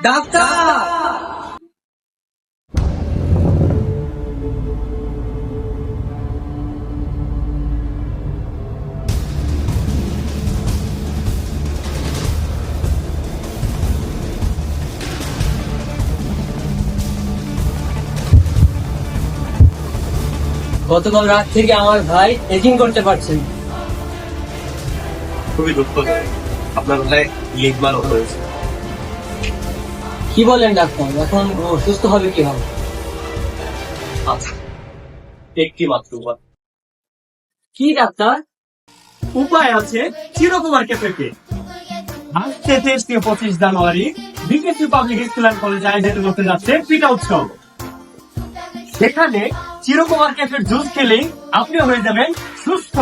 Doctor! গতকাল রাত থেকে আমার ভাই চেকিং করতে পারছেন খুবই দুঃখ আপনার ভাই লিখবার হয়েছে। কি বলেন ডাক্তার? এখন ও সুস্থ হবে কীভাবে? আচ্ছা একটি মাত্র উপায়। কি ডাক্তার? উপায় আছে চিরকুমার ক্যাফেতে। আজকে তেইশ থেকে পঁচিশ জানুয়ারি BKP public school and college আয়োজিত করতে যাচ্ছে পিঠা উৎসব। সেখানে চিরকুমার ক্যাফের জুস খেলেই আপনি হয়ে যাবেন সুস্থ।